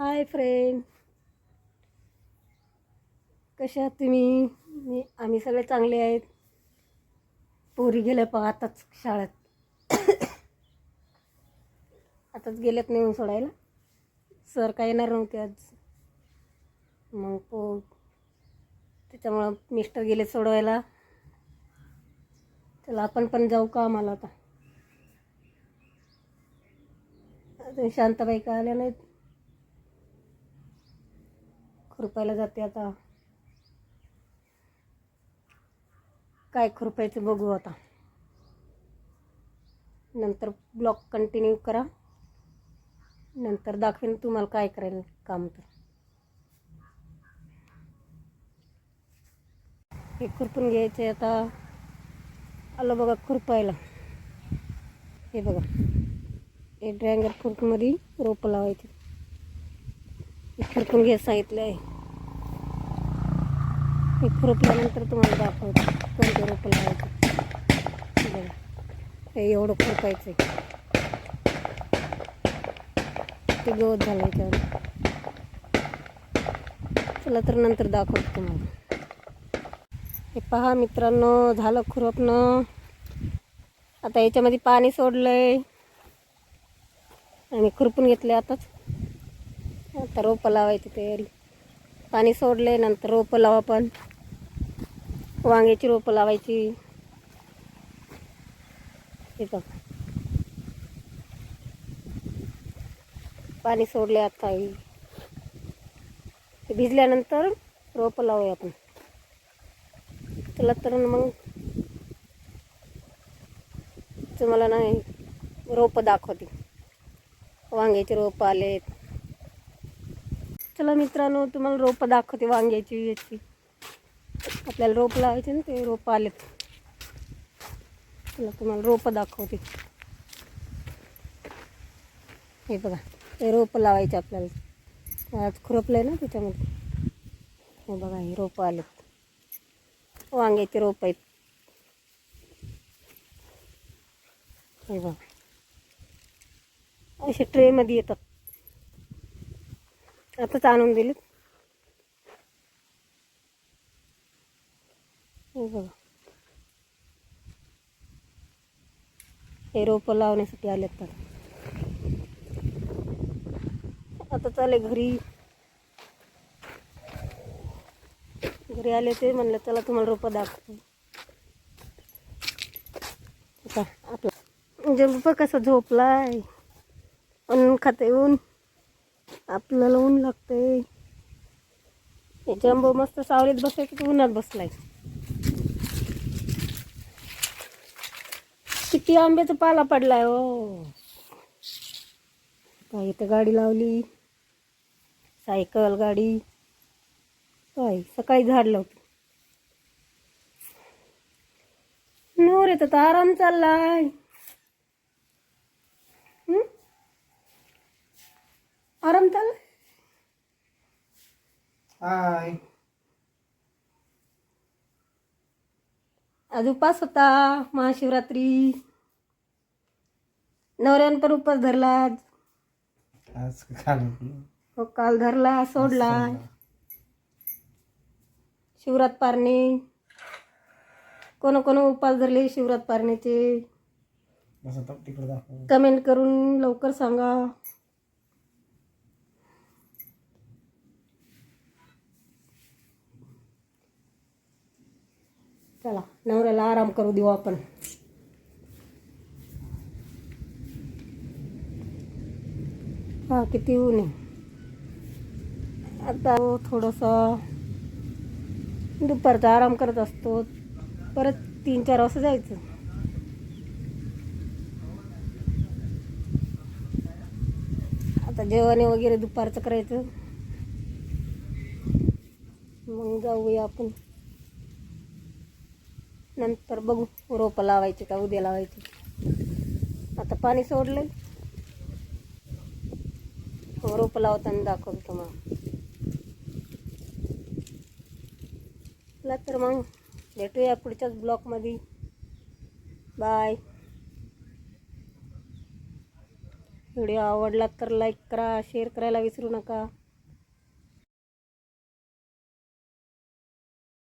Hi friend. कशा आहात तुम्ही? मी आम्ही सगळे चांगले आहेत. पोरी गेल्या पहा आताच शाळेत. आताच गेल्यात नेऊन सोडायला. सर काय येणार नव्हते आज. मग पो त्याच्यामुळं मिस्टर गेले सोडवायला. चला आपण पण जाऊ का आम्हाला आता? अजून शांताबाई का आल्या नाहीत? खुरपायला जाते आता. काय खुरपायचं बघू आता. नंतर ब्लॉक कंटिन्यू करा. नंतर दाखवेन तुम्हाला काय करायला काम तर. हे खुरपून घ्यायचे आता. आलं बघा खुरपायला. हे बघा. हे ड्रँगर फ्रूटमध्ये रोपं लावायचे. खुरपून घे सांगितलं आहे हे खुरपल्यानंतर तुम्हाला दाखवतो. कोणते रोपं लावायचं. बघा. हे एवढं खुरपायचं आहे ते गवत झालं याच्यावर चला तर नंतर दाखवतो तुम्हाला. हे पहा मित्रांनो झालं खुरपणं. आता याच्यामध्ये पाणी सोडलंय. आणि खुरपून घेतले आताच. आता रोपं लावायची तयारी. पाणी सोडले नंतर रोपं लावा पण वांग्याची रोपं लावायची. हे बघ. पाणी सोडले आताही भिजल्यानंतर रोपं लावूया आपण. चला तर मग. तुम्हाला नाही रोपं दाखवते. वांग्याचे रोपं आलेत. चला मित्रांनो तुम्हाला रोपं दाखवते वांग्याची याची. आपल्याला रोप लावायचे ना ते रोपं आलेत. चला तुम्हाला रोपं दाखवते. हे बघा ते रोपं लावायचे आपल्याला. आज खुरपलं ना त्याच्यामध्ये. हे बघा हे रोपं आलेत. वांग्याचे रोप आहेत. हे बघा. असे ट्रेमध्ये येतात. आताच आणून दिलीत. हे बघा. हे रोपं लावण्यासाठी आलेत तर. आता चाले घरी. घरी आले ते म्हणलं चला तुम्हाला रोपं दाखवतो आता आपला जंप कसा झोपलाय. अन्न खाते ऊन. आपल्याला ऊन लागतंय. जम्बो मस्त सावलीत बसायचं की उन्हात बसलाय? किती आंब्याचा पाला पडलाय हो. काय इथं गाडी लावली? सायकल गाडी. काय सकाळी झाड लावतो नवर येत तर आराम चाललाय हं? आराम चाललाय हाय आज उपास होता महाशिवरात्री. नवऱ्यानं पण उपास धरला आज. आज खाली हो काल धरला सोडला. शिवरात पारणे. कोण कोण उपास धरले शिवरात पारणेचे कमेंट करून लवकर सांगा. चला नवऱ्याला आराम करू देऊ आपण. हा किती ऊन आहे. आता थोडंसं दुपारचा आराम करत असतो. परत तीन चार वाजता जायचं. आता जेवण वगैरे दुपारचं करायचं. मग जाऊया आपण. नंतर बघू रोपं लावायचे का उद्या लावायचे. आता पाणी सोडलंय. रोपं लावताना दाखवतो तुम्हाला. तर मग भेटूया पुढच्याच ब्लॉकमध्ये बाय व्हिडिओ आवडला तर लाईक करा शेअर करायला विसरू नका.